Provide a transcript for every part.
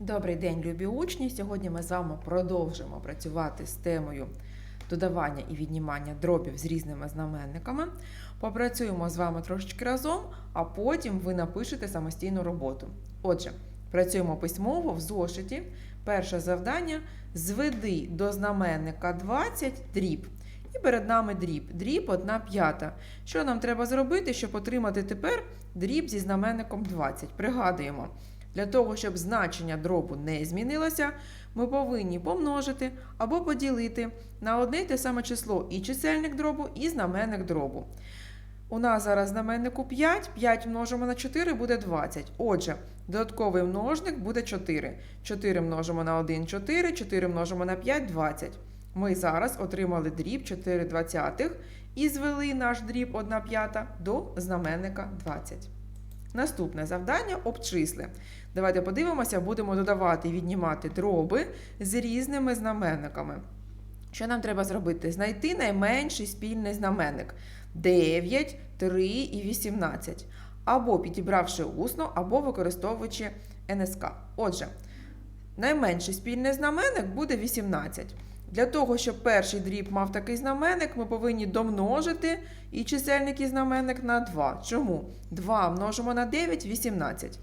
Добрий день, любі учні! Сьогодні ми з вами продовжимо працювати з темою додавання і віднімання дробів з різними знаменниками. Попрацюємо з вами трошечки разом, а потім ви напишете самостійну роботу. Отже, працюємо письмово в зошиті. Перше завдання зведи до знаменника 20 дріб. І перед нами дріб. Дріб 1 п'ята. Що нам треба зробити, щоб отримати тепер дріб зі знаменником 20? Пригадуємо. Для того, щоб значення дробу не змінилося, ми повинні помножити або поділити на одне й те саме число і чисельник дробу, і знаменник дробу. У нас зараз знаменнику 5, 5 множимо на 4 буде 20. Отже, додатковий множник буде 4. 4 множимо на 1 4, 4 множимо на 5 20. Ми зараз отримали дріб 4 двадцятих і звели наш дріб 1 п'ята до знаменника 20. Наступне завдання обчисли. Давайте подивимося, будемо додавати і віднімати дроби з різними знаменниками. Що нам треба зробити? Знайти найменший спільний знаменник 9, 3 і 18. Або підібравши усно, або використовуючи НСК. Отже, найменший спільний знаменник буде 18. Для того, щоб перший дріб мав такий знаменник, ми повинні домножити і чисельник і знаменник на 2. Чому? 2 множимо на 9 18.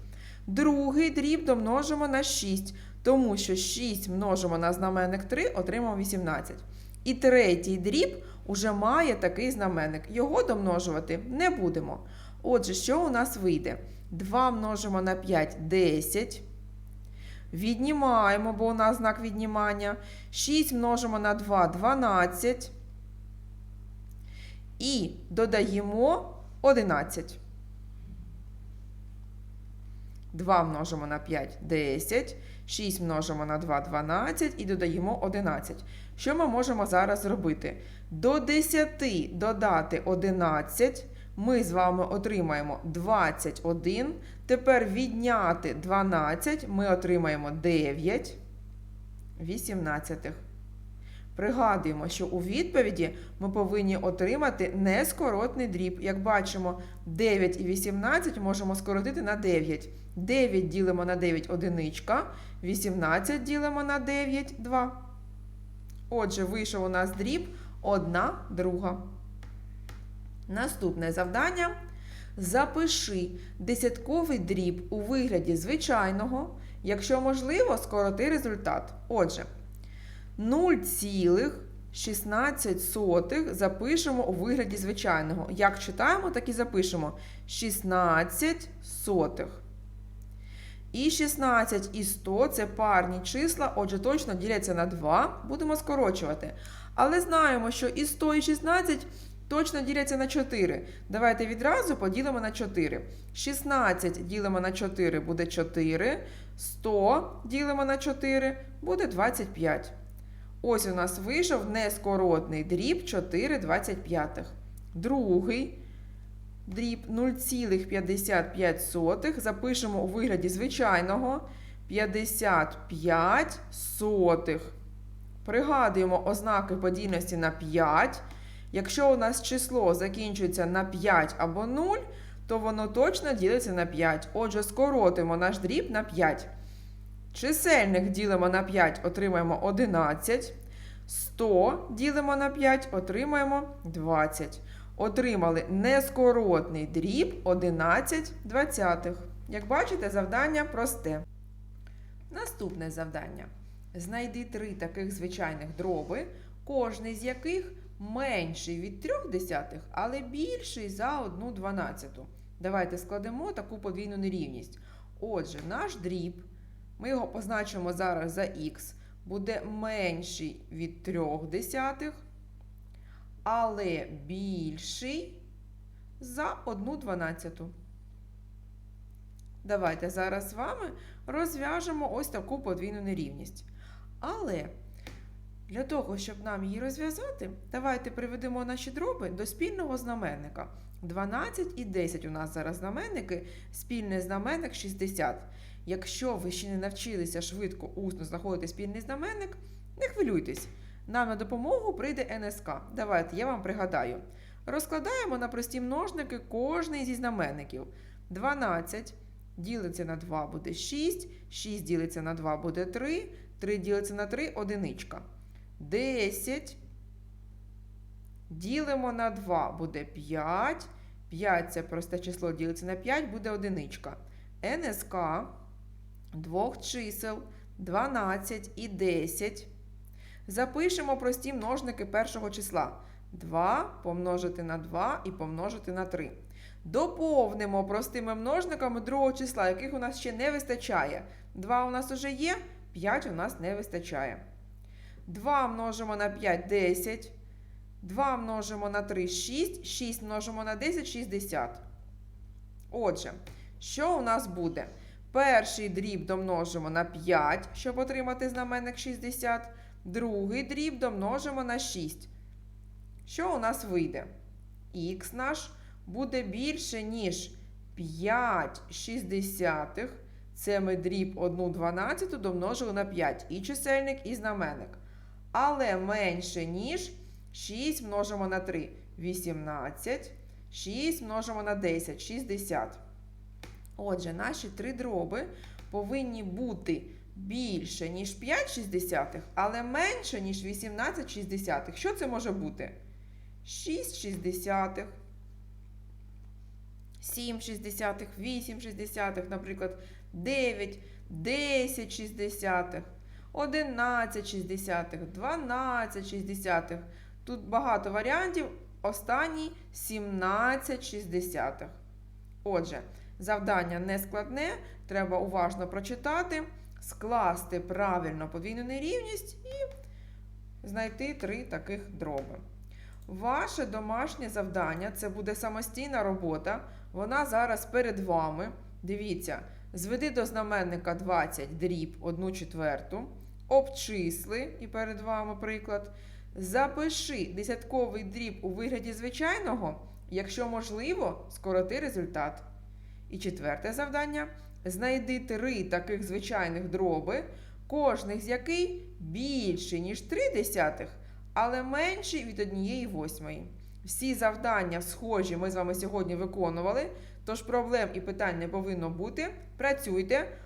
Другий дріб домножимо на 6, тому що 6 множимо на знаменник 3, отримаємо 18. І третій дріб уже має такий знаменник. Його домножувати не будемо. Отже, що у нас вийде? 2 множимо на 5 10. Віднімаємо, бо у нас знак віднімання. 6 множимо на 2 12. І додаємо 11. 2 множимо на 5 10. 6 множимо на 2 12 і додаємо 11. Що ми можемо зараз зробити? До 10 додати 11. Ми з вами отримаємо 21. Тепер відняти 12 ми отримаємо 9 18. Пригадуємо, що у відповіді ми повинні отримати нескоротний дріб. Як бачимо, 9 і 18 можемо скоротити на 9. 9 ділимо на 9 одиничка, 18 ділимо на 9 2. Отже, вийшов у нас дріб 1 друга. Наступне завдання. Запиши десятковий дріб у вигляді звичайного, якщо можливо, скороти результат. Отже, 0,16 запишемо у вигляді звичайного. Як читаємо, так і запишемо 16 сотих. І 16 і 100 це парні числа, отже, точно діляться на 2, будемо скорочувати. Але знаємо, що і 100 і 16 точно діляться на 4. Давайте відразу поділимо на 4. 16 ділимо на 4 буде 4. 100 ділимо на 4 буде 25. Ось у нас вийшов нескоротний дріб 4,25. Другий дріб 0,55 запишемо у вигляді звичайного 55 сотих. Пригадуємо ознаки подільності на 5. Якщо у нас число закінчується на 5 або 0, то воно точно ділиться на 5. Отже, скоротимо наш дріб на 5. Чисельник ділимо на 5, отримаємо 11. 100 ділимо на 5, отримаємо 20. Отримали нескоротний дріб 11 двадцятих. Як бачите, завдання просте. Наступне завдання. Знайди три таких звичайних дроби, кожний з яких менший від 3 десятих, але більший за 1 дванадцяту. Давайте складемо таку подвійну нерівність. Отже, наш дріб, ми його позначимо зараз за х, буде менший від 3 десятих, але більший за 1 дванадцяту. Давайте зараз з вами розв'яжемо ось таку подвійну нерівність. Але для того, щоб нам її розв'язати, давайте приведемо наші дроби до спільного знаменника. 12 і 10 у нас зараз знаменники, спільний знаменник 60. Якщо ви ще не навчилися швидко усно знаходити спільний знаменник, не хвилюйтесь. Нам на допомогу прийде НСК. Давайте я вам пригадаю. Розкладаємо на прості множники кожний зі знаменників. 12 ділиться на 2 буде 6, 6 ділиться на 2 буде 3, 3 ділиться на 3 одиничка. 10 ділимо на 2 буде 5, 5 це просте число ділиться на 5 буде одиничка. НСК двох чисел 12 і 10. Запишемо прості множники першого числа. 2 помножити на 2 і помножити на 3. Доповнимо простими множниками другого числа, яких у нас ще не вистачає. 2 у нас уже є, 5 у нас не вистачає. 2 множимо на 5 10. 2 множимо на 3 6. 6 множимо на 10 60. Отже, що у нас буде? Перший дріб домножимо на 5, щоб отримати знаменник 60. Другий дріб домножимо на 6. Що у нас вийде? Х наш буде більше, ніж 5 шістдесятих. Це ми дріб 1 дванадцяту домножили на 5. І чисельник, і знаменник. Але менше, ніж 6 множимо на 3 18. 6 множимо на 10 60. Отже, наші три дроби повинні бути більше, ніж 5 шістдесятих, але менше, ніж 18 шістдесятих. Що це може бути? 6 шістдесятих, 7 шістдесятих, 8 шістдесятих, наприклад, 9, 10 шістдесятих, 11 шістдесятих, 12 шістдесятих. Тут багато варіантів. Останній 17 шістдесятих. Отже, завдання не складне, треба уважно прочитати, скласти правильно подвійну нерівність і знайти три таких дроби. Ваше домашнє завдання це буде самостійна робота. Вона зараз перед вами. Дивіться, зведи до знаменника 20 дріб 1 четверту, обчисли, і перед вами приклад. Запиши десятковий дріб у вигляді звичайного, якщо можливо, скороти результат. І четверте завдання: знайди три таких звичайних дроби, кожний з який більший, ніж 3 десятих, але менший від однієї восьмої. Всі завдання схожі ми з вами сьогодні виконували, тож проблем і питань не повинно бути. Працюйте,